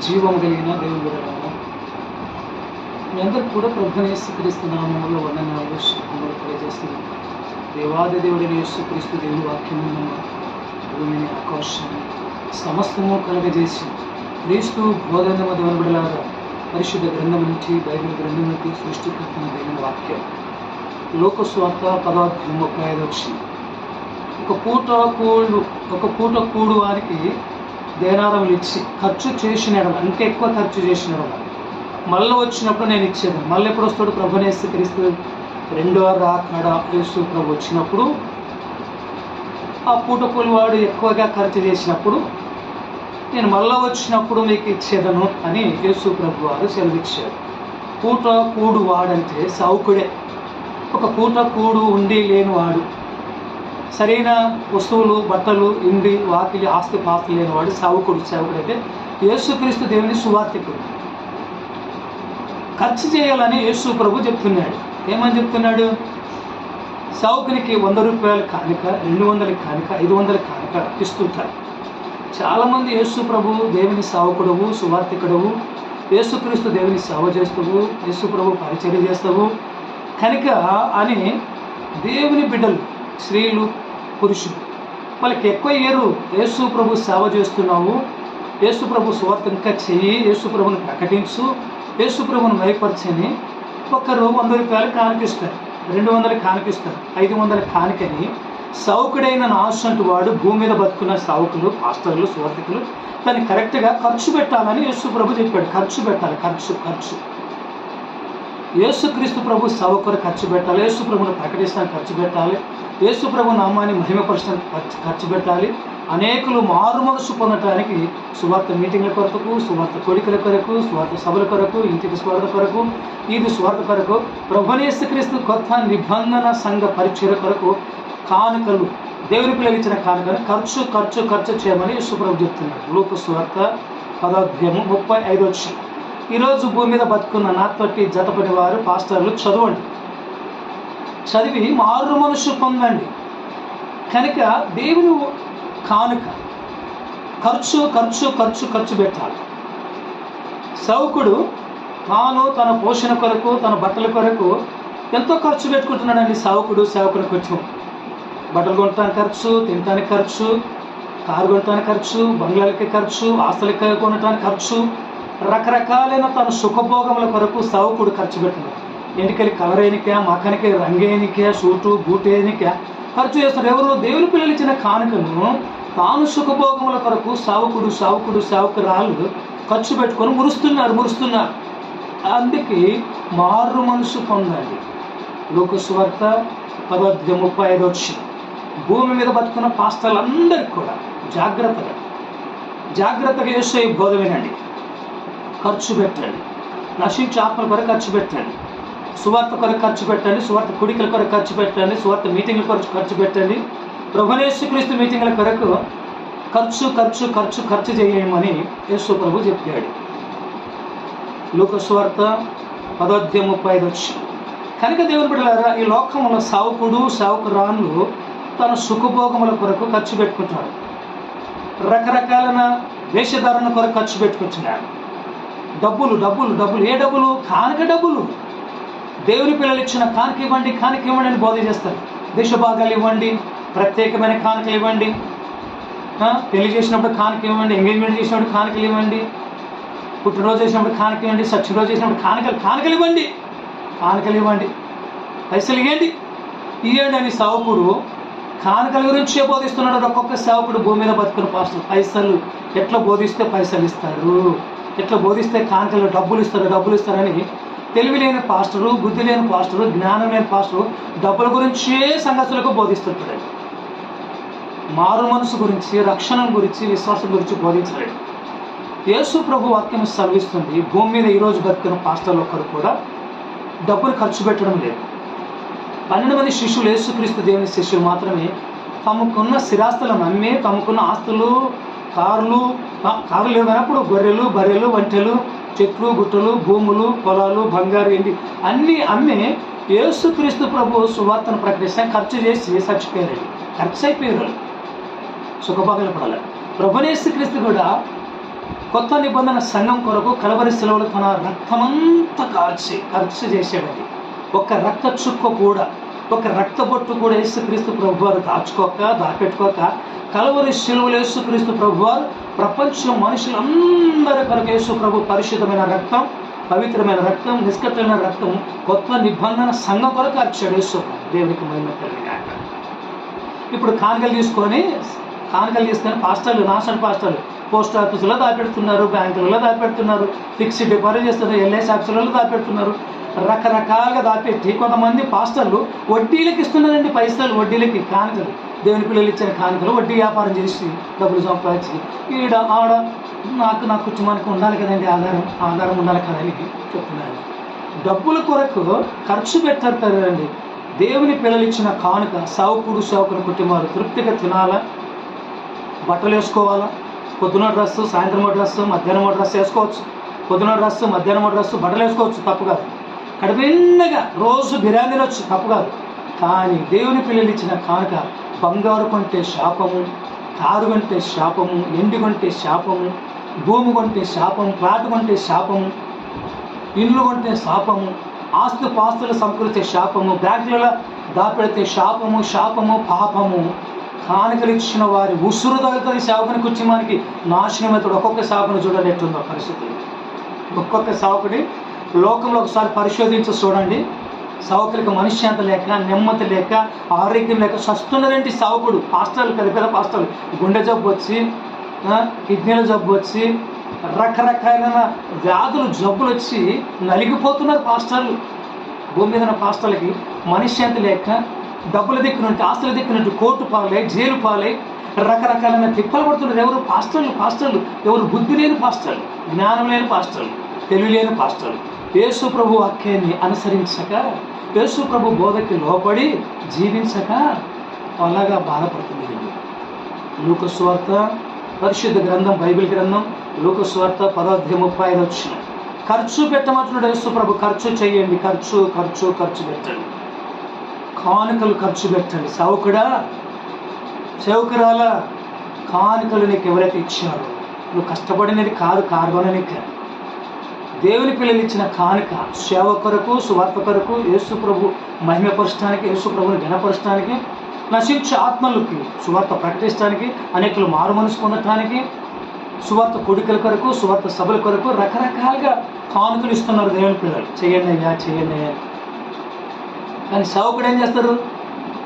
జీవం కలిగిన దేవుని బిడ్డలారా మీ అందరికి కూడా ప్రభుని యేసుక్రీస్తు నామంలో వందనాలు శుభములు తెలియజేస్తున్నాం దేవాది దేవుడైన యేసుక్రీస్తు దేవుని వాక్యం భూమిని ఆకాశాన్ని సమస్తము కలగజేసి క్రీస్తు బోధన దేవుని పరిశుద్ధ గ్రంథం నుంచి బైబిల్ గ్రంథం నుంచి సృష్టికర్తన దేవుని వాక్యం. లోకస్వార్త పదార్థం ముప్పై ఐదు వచ్చింది ఒక పూట కూడు ఒక పూట కూడు వారికి దేనారములు ఇచ్చి ఖర్చు చేసిన ఇంకా ఎక్కువ ఖర్చు చేసిన మళ్ళీ వచ్చినప్పుడు నేను ఇచ్చేది మళ్ళీ ఎప్పుడు వస్తాడు? ప్రభునేసి క్రీస్తు రెండో రాకడ యేసు ప్రభు వచ్చినప్పుడు ఆ పూట వాడు ఎక్కువగా ఖర్చు చేసినప్పుడు నేను మళ్ళా వచ్చినప్పుడు మీకు ఇచ్చేదను అని యేసు ప్రభు వారు సెలవిచ్చారు. పూట కూడు వాడంటే సౌకుడే ఒక పూట కూడు ఉండి లేని వాడు సరైన వస్తువులు బట్టలు ఇండి వాకిలి ఆస్తి పాస్తి లేనివాడు సావుకుడు సేవకుడు అయితే యేసుక్రీస్తు దేవుని సువార్థికుడు. ఖర్చు చేయాలని యేసు ప్రభు చెప్తున్నాడు. ఏమని చెప్తున్నాడు? సావుకునికి వంద రూపాయలు కానుక రెండు వందల కానుక ఐదు వందల కానుక ఇస్తుంటారు. చాలామంది యేసు ప్రభు దేవుని సావకుడవు సువార్థికుడవు. యేసుక్రీస్తు దేవుని సేవ చేస్తావు యేసు ప్రభు పరిచర్య చేస్తావు. కనుక అని దేవుని బిడ్డలు స్త్రీలు పురుషులు. వాళ్ళకి ఎక్కువ ఏరు యేసు ప్రభు సేవ చేస్తున్నావు. యేసు ప్రభు సువార్త ఇంకా చెయ్యి. యేసు ప్రభుని ప్రకటించు. యేసు ప్రభుని మైపరచని ఒక్కరు వంద రూపాయలు కానిపిస్తారు రెండు వందలు కానిపిస్తారు ఐదు వందల కానికని సౌకుడైన నాశంటు వాడు భూమి మీద బతుకున్న సావుకులు పాస్టర్లు సువార్థికులు దాన్ని కరెక్ట్గా ఖర్చు పెట్టాలని యేసు ప్రభు చెప్పాడు. ఖర్చు పెట్టాలి. ఖర్చు ఖర్చు. యేసుక్రీస్తు ప్రభు సౌకరు ఖర్చు పెట్టాలి. యేసు ప్రభుని ప్రకటిస్తాను ఖర్చు పెట్టాలి. యేసు ప్రభు నామాన్ని మహిమపరచడానికి ఖర్చు ఖర్చు పెట్టాలి అనేకులు మారు మనసు పొందటానికి సువార్త మీటింగ్ల కొరకు సువార్త కోడికల కొరకు స్వార్థ సభల కొరకు ఇంటికి స్వార్థ కొరకు ఇది స్వార్థ కొరకు ప్రభునేసుక్రీస్తు కొత్త నిబంధన సంఘ పరిచయ కొరకు కానుకలు దేవుని పిల్లలు ఇచ్చిన కానుకలు ఖర్చు ఖర్చు ఖర్చు చేయమని యేసుప్రభు చెప్తున్నారు. లోక స్వార్థ పదాధ్యము ముప్పై ఐదు వచ్చి ఈరోజు భూమి మీద బతుకున్న నాతోటి జతపడి వారు పాస్టర్లు చదవండి. చదివి మారు మనుషు పొందండి. కనుక దేవుని కానుక ఖర్చు ఖర్చు ఖర్చు ఖర్చు పెట్టాలి. సౌకుడు తాను తన పోషణ కొరకు తన బట్టల కొరకు ఎంతో ఖర్చు పెట్టుకుంటున్నాడండి సావుకుడు సేవకుడు కొంచెం. బట్టలు కొనటానికి ఖర్చు తినటానికి ఖర్చు కారు కొనటానికి ఖర్చు బంగ్లాలకి ఖర్చు ఆస్తులకి కొనటానికి ఖర్చు. రకరకాలైన తన సుఖభోగముల కొరకు సావుకుడు ఖర్చు పెట్టినాడు ఎన్నికలు కలర్ అయినకా మకానికి రంగేనికా సూటు బూటేనికా ఖర్చు చేస్తారు ఎవరు దేవుని పిల్లలు ఇచ్చిన కానుకను తాను సుఖభోగముల కొరకు సావుకుడు సావుకుడు సావుకురాళ్ళు ఖర్చు పెట్టుకొని మురుస్తున్నారు మురుస్తున్నారు. అందుకే మారు మనసు పొందాలి లోకస్వార్త పదోద్య ముప్పై ఐదు వచ్చి భూమి మీద బతుకున్న పాస్టర్లందరికీ కూడా జాగ్రత్తగా జాగ్రత్తగా చేసే బోధ వినండి. ఖర్చు పెట్టండి. నశించే ఆత్మల కొరకు ఖర్చు పెట్టండి. సువార్త కొరకు ఖర్చు పెట్టండి సువార్త కుడికల కొరకు ఖర్చు పెట్టండి సువార్త మీటింగ్ల కొరకు ఖర్చు పెట్టండి. ప్రభునేశ్వరిస్తు మీటింగ్ల కొరకు ఖర్చు ఖర్చు ఖర్చు ఖర్చు చేయమని యేసు ప్రభు చెప్పాడు. లోక సువార్త పదోధ్యం ముప్పై ఐదు వచ్చి కనుక దేవుని బిడ్డలారా ఈ లోకంలో సావుకుడు సావుకురాన్లు తన సుఖభోగముల కొరకు ఖర్చు పెట్టుకుంటాడు రకరకాలైన వేషధారణ కొరకు ఖర్చు పెట్టుకుంటున్నాడు డబ్బులు డబ్బులు డబ్బులు ఏ డబ్బులు? కానుక డబ్బులు. దేవుని పిల్లలు ఇచ్చిన కానుక ఇవ్వండి కానుక ఇవ్వండి అని బోధ చేస్తారు. దేశ భాగాలు ఇవ్వండి ప్రత్యేకమైన కానుకలు ఇవ్వండి. పెళ్ళి చేసినప్పుడు కానుక ఇవ్వండి ఎంగేజ్మెంట్ చేసినప్పుడు కానుకలు ఇవ్వండి. పుట్టినరోజు చేసినప్పుడు కానుక ఇవ్వండి సచ్చినరోజు చేసినప్పుడు కానుకలు కానుకలు ఇవ్వండి. కానుకలు ఇవ్వండి. పైసలు ఇవ్వండి ఇవ్వండి అని సావుకుడు కానుకల గురించే బోధిస్తున్నాడు. ఒక్కొక్క సేవకుడు భూమి మీద బతుకున్న పాస్టర్. పైసలు ఎట్లా బోధిస్తే పైసలు ఇస్తారు ఎట్లా బోధిస్తే కానుకలు డబ్బులు ఇస్తారు డబ్బులు ఇస్తారని తెలివి లేని పాస్టరు బుద్ధి లేని పాస్టరు జ్ఞానం లేని పాస్టరు డబ్బుల గురించే సంఘస్థులకు బోధిస్తుంటాడు మారు మనసు గురించి రక్షణ గురించి విశ్వాసం గురించి బోధించలేడు. యేసు ప్రభు వాక్యం సర్విస్తుంది భూమి మీద ఈరోజు బతికిన పాస్టర్లు ఒక్కరు కూడా డబ్బులు ఖర్చు పెట్టడం లేదు. పన్నెండు మంది శిష్యులు యేసుక్రీస్తు దేవుని శిష్యులు మాత్రమే తమకున్న స్థిరాస్తులను అమ్మి తమకున్న ఆస్తులు కార్లు కార్లు లేవనప్పుడు గొర్రెలు బర్రెలు వంటెలు చెట్లు గుట్టలు భూములు పొలాలు బంగారు ఎండి అన్నీ అమ్మి యేసుక్రీస్తు ప్రభు సువార్తను ప్రకటిస్తే ఖర్చు చేసి చచ్చిపోయారు ఖర్చు అయిపోయారు సుఖభాగాలు పడాలి. ప్రభునేసుక్రీస్తు కూడా కొత్త నిబంధన సంఘం కొరకు కలవరి సెలవులు తన రక్తమంతా కాల్చి ఖర్చు చేసేవాడి. ఒక రక్త చుక్క కూడా ఒక రక్త బొట్టు కూడా యేసుక్రీస్తు ప్రభువారు దాచుకోక దాపెట్టుకోక కలవరి శిలువలు యేసుక్రీస్తు ప్రభువారు ప్రపంచం మనుషులందరి కొరకు యేసు ప్రభు పరిశుద్ధమైన రక్తం పవిత్రమైన రక్తం నిష్కట్టమైన రక్తం కొత్త నిబంధన సంఘం కొరకు అర్చాడు యేసు దేవునికి మహిమ ఇప్పుడు కానుకలు తీసుకొని కానుకలు తీసుకొని పాస్టర్లు నాసన్ పాస్టర్లు పోస్ట్ ఆఫీసులో దాపెడుతున్నారు బ్యాంకులలో దాపెడుతున్నారు ఫిక్స్డ్ డిపాజిట్ చేస్తున్నారు ఎల్ఐసి ఆఫీసులలో దాపెడుతున్నారు. రకరకాలుగా దాపెట్టి కొంతమంది పాస్టర్లు వడ్డీలకు ఇస్తున్నారండి పైసలు వడ్డీలకి కానుకలు. దేవుని పిల్లలు ఇచ్చిన కానుకలు వడ్డీ వ్యాపారం చేసి డబ్బులు సంపాదించి ఈడ ఆడ నాకు నా కుటుంబానికి ఉండాలి కదండి ఆధారం ఆధారం ఉండాలి కదని చెప్తున్నాను డబ్బుల కొరకు ఖర్చు పెట్టారు కదండి. దేవుని పిల్లలు ఇచ్చిన కానుక సావుకుడు సావుకుని కుటుంబాలు తృప్తిగా తినాలా? బట్టలు వేసుకోవాలా? పొద్దున డ్రస్సు సాయంత్రం డ్రస్సు మధ్యాహ్నం డ్రెస్ వేసుకోవచ్చు. పొద్దున డ్రస్సు మధ్యాహ్నం డ్రెస్సు బట్టలు వేసుకోవచ్చు తప్పు కాదు. కడుపునిండగా రోజు బిర్యానీ తినొచ్చు తప్పు కాదు. కానీ దేవుని పిల్లలు ఇచ్చిన కానుక బంగారు కొంటే శాపము కారు కొంటే శాపము ఎండి కొంటే శాపము భూమి కొంటే శాపము ప్లాట్ కొంటే శాపము ఇండ్లు కొంటే శాపము ఆస్తు పాస్తులు సమకూరితే శాపము బ్యాంకులలో దాపెడితే శాపము శాపము పాపము. కానుకలు ఇచ్చిన వారి ఉసురు తగులుతుంది సేవకుని మనకి నాశనమవుతాడు ఒక్కొక్క సేవకుని చూడండి ఎట్టుందో పరిస్థితి. ఒక్కొక్క సేవకుడి లోకంలో ఒకసారి పరిశోధించి చూడండి. సావుకులకు మనుష్యాంత లేక నెమ్మది లేక ఆరోగ్యం లేక సస్తున్నదంటే సావుకుడు పాస్టర్లు పెద్ద పెద్ద పాస్టర్లు. గుండె జబ్బు వచ్చి కిడ్నీల జబ్బు వచ్చి రకరకాలైన వ్యాధులు జబ్బులు వచ్చి నలిగిపోతున్నారు పాస్టర్లు. భూమి మీద ఉన్న పాస్టర్లకి మనుష్యాంత లేక డబ్బుల దిక్కునుంటే ఆస్తుల దిక్కునుంటే కోర్టు పాలై జైలు పాలై రకరకాలైన తిప్పలు పడుతున్నారు ఎవరు? పాస్టర్లు పాస్టర్లు. ఎవరు? బుద్ధి లేని పాస్టర్లు జ్ఞానం లేని పాస్టర్లు తెలివి లేని పాస్టర్లు. యేసు ప్రభు వాక్యాన్ని అనుసరించక యేసు ప్రభు బోధకి లోపడి జీవించక అలాగా బాధపడుతుంది వీళ్ళు. పరిశుద్ధ గ్రంథం బైబిల్ గ్రంథం లూక స్వార్త పదార్థం ముప్పై ఐదు వచ్చిన. ఖర్చు పెట్టమంటున్నాడు యేసు ప్రభు ఖర్చు చేయండి ఖర్చు ఖర్చు ఖర్చు పెట్టండి. కానుకలు ఖర్చు పెట్టండి. సౌకుడా చౌకరాల కానుకలు నీకు ఎవరైతే ఇచ్చారో? నువ్వు కష్టపడినది కాదు కార్బననిక. దేవుని పిల్లలు ఇచ్చిన కానుక సేవ కొరకు సువార్త కొరకు యేసు ప్రభు మహిమపరచడానికి యేసు ప్రభుని ఘనపరచడానికి నశించే ఆత్మలకి సువార్త ప్రకటించడానికి అనేకులు మారు మనసు పొందటానికి సువార్త కొడుకుల కొరకు సువార్త సభల కొరకు రకరకాలుగా కానుకలు ఇస్తున్నారు దేవుని పిల్లలు. చేయండి అయ్యా చేయండి అయ్యా. కానీ సేవకుడు ఏం చేస్తారు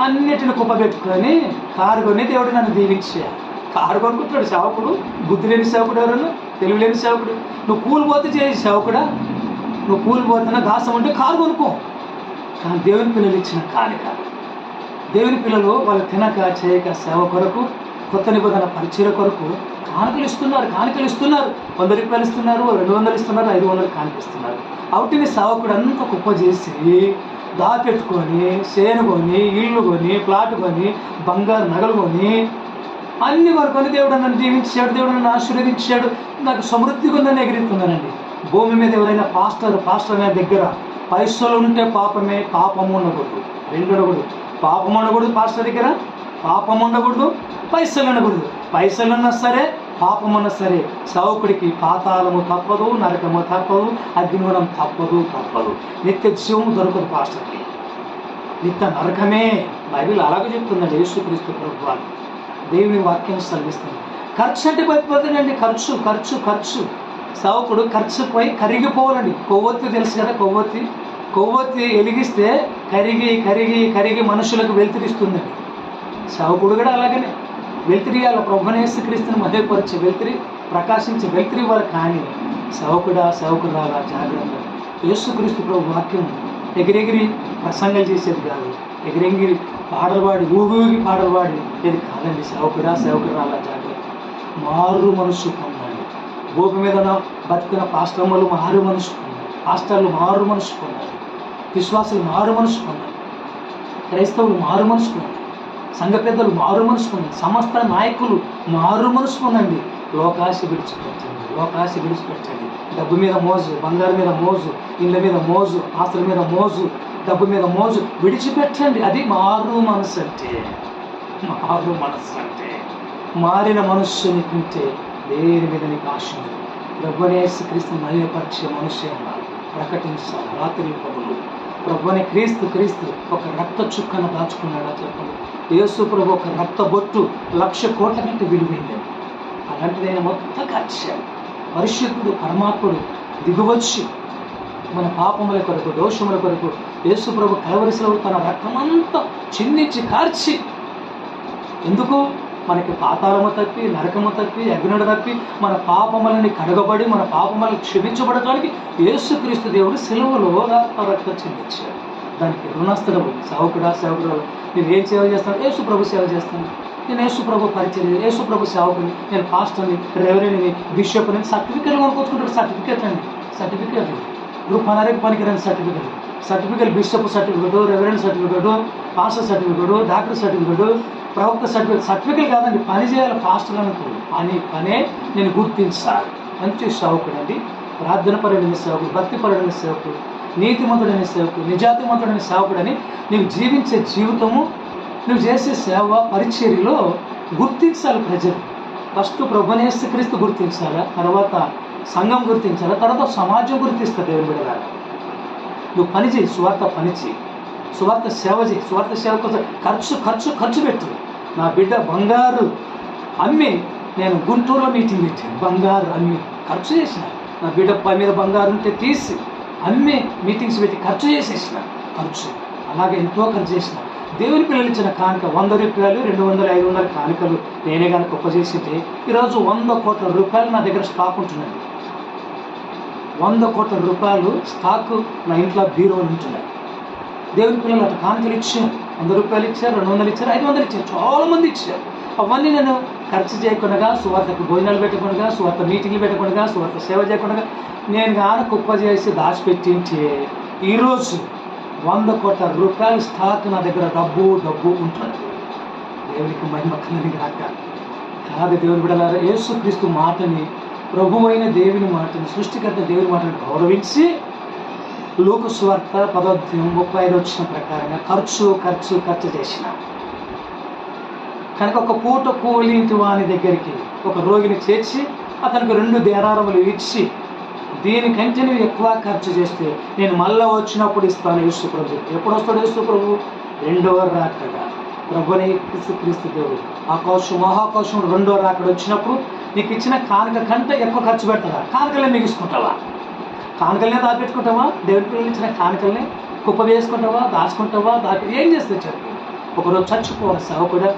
అన్నిటిని కుప్పబెట్టుకొని కారు కొని దేవుడు నన్ను దీవించా. కారు కొనుక్కుంటాడు సేవకుడు. బుద్ధి లేని సేవకుడు ఎవరన్నా? తెలివిలేని సేవకుడు. నువ్వు కూలి చేసే చేయి సేవకుడా? నువ్వు కూలి పోతున్నా గాసం ఉంటే కారు కొనుక్కో. కానీ దేవుని పిల్లలు ఇచ్చిన కానుక. దేవుని పిల్లలు వాళ్ళు తినక చేయక సేవ కొరకు కొత్త నిబంధన పరిచయ కొరకు కానుకలు ఇస్తున్నారు కానుకలు ఇస్తున్నారు. వంద రూపాయలు ఇస్తున్నారు రెండు వందలు ఇస్తున్నారు ఐదు వందలు కానిపిస్తున్నారు అవుటిని సేవకుడు అంతా కుప్ప చేసి దాపెట్టుకొని చేను కొని ఇళ్ళు కొని ప్లాట్ కొని బంగారు నగలు కొని అన్ని కొనుక్కొని దేవుడు నన్ను దీవించాడు దేవుడు నన్ను ఆశీర్వదించాడు. నాకు సమృద్ధిగా ఉందని ఎగిరిస్తున్నానండి. భూమి మీద ఎవరైనా పాస్టర్ పాస్టర్ అనే దగ్గర పైసలు ఉంటే పాపమే పాపము ఉండకూడదు. రెండు ఉండకూడదు. పాపం ఉండకూడదు పాస్టర్ దగ్గర పాపం ఉండకూడదు పైసలు ఉండకూడదు. పైసలు ఉన్నా సరే పాపం ఉన్నా సరే సౌకుడికి పాతాళము తప్పదు నరకము తప్పదు అగ్నిగుణం తప్పదు తప్పదు. నిత్య జీవము దొరకదు పాస్టర్కి. నిత్య నరకమే బైబిల్ అలాగే చెప్తుందండి యేసుక్రీస్తు ప్రభువాలు దేవుని వాక్యం సెలవిస్తుంది. ఖర్చు అంటే పడిపోతుందండి ఖర్చు ఖర్చు ఖర్చు. సౌకుడు ఖర్చు పోయి కరిగిపోవాలండి. కొవ్వొత్తి తెలుసు కదా కొవ్వొత్తి? కొవ్వొత్తి వెలిగిస్తే కరిగి కరిగి కరిగి మనుషులకు వెలుతురిస్తుందండి సౌకుడు కూడా అలాగనే. వెలుతురియాల ప్రభునేసు క్రీస్తుని మధ్యపరిచి వెలుతురి ప్రకాశించే వెలుతురి ఇవ్వాలి కానీ సౌకుడా సౌకురాలా జాగ్రత్త యేసుక్రీస్తు ప్రభు వాక్యం ఎగిరెగిరి ప్రసంగం చేసేది కాదు. ఎగిరెగిరి పాటలు పాడి ఊగి ఊగి పాటలు పాడి ఇది కాదండి సేవకుడా సేవకురాలా జాగ్రత్త. మారు మనసు పొందండి. భూమి మీద బతికిన పాస్టర్లు మారు మనసు పొందాలి పాస్టర్లు మారు మనసు పొందాలి విశ్వాసులు మారు మనసు పొందాలి క్రైస్తవులు మారు మనసు పొందాలి సంఘ పెద్దలు మారు మనసు పొందండి. సమస్త నాయకులు మారు మనసు పొందండి. లోకాశ విడిచిపెట్టండి. లోకాశ విడిచిపెట్టండి. డబ్బు మీద మోజు బంగారు మీద మోజు ఇళ్ళ మీద మోజు ఆస్తుల మీద మోజు డబ్బు మీద మోజు విడిచిపెట్టండి. అది మారు మనసు అంటే మారు మనసు అంటే మారిన మనస్సుని తింటే దేని మీద నీకు ఆశ ఉండదు ప్రభునేసు క్రీస్తు మహిమపరిచే మనుష్యంగా ప్రకటించాలి. రాత్రి పగులు ప్రభుని క్రీస్తు క్రీస్తు ఒక రక్త చుక్కను దాచుకున్నాడా చెప్పండి? యేసు ప్రభు ఒక రక్త బొట్టు లక్ష కోట్ల కంటే విలువైంది. అలాంటిదైన మొత్తం ఖర్చాను పరిశుద్ధుడు పరమాత్ముడు దిగువచ్చి మన పాపముల కొరకు దోషముల కొరకు యేసు ప్రభు కలవరిసలో తన రక్తమంతా చిందించి కార్చి. ఎందుకు? మనకి పాతాళము తప్పి నరకము తప్పి అగ్నుడు తప్పి మన పాపములని కడగబడి మన పాపములను క్షమించబడటానికి యేసుక్రీస్తు దేవుడు సెలవులో రక్తం చెందించాడు. దానికి రుణస్థుడము సేవకుడా సేవకుడు నేను ఏం సేవ చేస్తాను? యేసు ప్రభు సేవ చేస్తాను. నేను యేసు ప్రభు పరిచయం యేసు ప్రభు సేవకుని నేను పాస్టర్ని రెవరెండ్ని బిషప్ని సర్టిఫికేట్లు కొనుక్కొచ్చుకుంటాడు సర్టిఫికెట్ అండి. సర్టిఫికేట్ ఇప్పుడు పనరికి పనికిరాని certificate. Certificate bishop certificate reverend certificate pastor certificate doctor certificate ప్రవక్త సర్టిఫికెట్. సర్టిఫికెట్ కాదండి పని చేయాలి పాస్టర్ అనుకో. అని పనే నేను గుర్తించాలి మంచి సేవకుడు అండి ప్రార్థనపరుడైన సేవకుడు భక్తిపరుడైన సేవకుడు నీతిమంతుడైన సేవకుడు నిజాతిమంతుడైన సేవకుడు అని నీవు జీవించే జీవితము నువ్వు చేసే సేవ పరిచర్యలో గుర్తించాలి ప్రజలు. ఫస్ట్ ప్రభునేస్తు క్రీస్తు గుర్తించాలా? తర్వాత సంఘం గుర్తించాలి? తర్వాత సమాజం గుర్తిస్తుంది దేవుని బిడ్డగా నువ్వు పని చేయి సువార్త పని చేయి. సువార్త సేవ చేయి. సువార్త సేవ కోసం ఖర్చు ఖర్చు ఖర్చు పెట్టు. నా బిడ్డ బంగారు అమ్మి నేను గుంటూరులో మీటింగ్ పెట్టాను. బంగారు అమ్మి ఖర్చు చేసిన. నా బిడ్డ పై మీద బంగారు ఉంటే తీసి అమ్మి మీటింగ్స్ పెట్టి ఖర్చు చేసేసిన. ఖర్చు. అలాగే ఎంతో ఖర్చు చేసిన. దేవుని పిల్లలు ఇచ్చిన కానుక వంద రూపాయలు రెండు వందల ఐదు వందల కానుకలు నేనే కనుక ఉపజేసితే ఈరోజు వంద కోట్ల రూపాయలు నా దగ్గర స్టాక్ ఉంటున్నది. వంద కోట్ల రూపాయలు స్టాక్ నా ఇంట్లో బీరో ఉంటున్నాయి దేవుని పిల్లలు అటు కానుకలు ఇచ్చారు. వంద రూపాయలు ఇచ్చారు రెండు వందలు ఇచ్చారు ఐదు వందలు ఇచ్చారు చాలా మంది ఇచ్చారు. అవన్నీ నేను ఖర్చు చేయకుండా సువార్తకు భోజనాలు పెట్టకుండా సువార్త మీటింగ్లు పెట్టకుండా సువార్త సేవ చేయకుండా నేను కానీ కుప్ప చేసి దాచిపెట్టించే ఈరోజు వంద కోట్ల రూపాయల స్టాక్ నా దగ్గర డబ్బు డబ్బు ఉంటుంది దేవునికి మహిమ కలిగి కాక కాదు దేవుని బిడలారా యేసుక్రీస్తు మాటని ప్రభువైన దేవుని మాటను సృష్టికర్త దేవుని మాటను గౌరవించి లోక స్వార్థ పదోద్యం ముప్పై ఐదు వచ్చిన ప్రకారంగా ఖర్చు ఖర్చు ఖర్చు చేసిన. కనుక ఒక పూట కూలింటి వాని దగ్గరికి ఒక రోగిని చేర్చి అతనికి రెండు దేరారములు ఇచ్చి దీనికంటే నువ్వు ఎక్కువ ఖర్చు చేస్తే నేను మళ్ళీ వచ్చినప్పుడు ఇస్తాను యేసు ప్రభు ఎప్పుడు వస్తాడు యేసు ప్రభు? రెండవ రాకడ. ప్రభుని క్రీస్తు దేవుడు. ఆకాశం మహాకాశం రెండో రాకడ వచ్చినప్పుడు నీకు ఇచ్చిన కానుక కంటే ఎక్కువ ఖర్చు పెడతావా? కానుకలే మిగుసుకుంటావా కానుకలనే దాపెట్టుకుంటావా దేవుడి పిల్లలు ఇచ్చిన కానుకల్ని కుప్ప వేసుకుంటావా? దాచుకుంటావా? దాపి ఏం చేస్తే చెప్పు ఒకరోజు చచ్చిపోవాలి సేవకుడు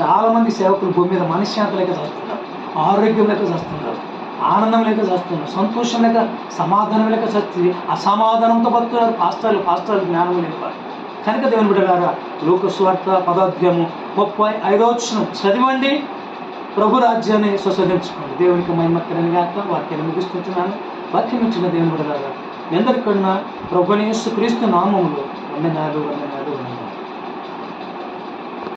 చాలామంది సేవకులు భూమి మీద మనశ్శాంతి లేక చేస్తున్నారు ఆరోగ్యం లేక చేస్తున్నారు ఆనందం లేక చేస్తున్నారు సంతోషం లేక సమాధానం లేక చచ్చి అసమాధానంతో బతుకున్నారు పాస్టర్లు పాస్టర్లు జ్ఞానం లేక కనుక దేవుని బిడ్డలారా లోక స్వార్థ పదార్థము ముప్పై ఐదో వచ్చిన చదివండి. ప్రభు రాజ్యాన్ని స్వసరించుకోండి దేవునికి మహిమక్కరని గాక వాక్యాన్ని ముగిస్తున్నాను. వాక్యం ఇచ్చిన దేవుడు బిడ్డలారా ఎందరికన్నా ప్రభుని క్రీస్తు నామములు. వందనాలు వందనాలు వందనాలు.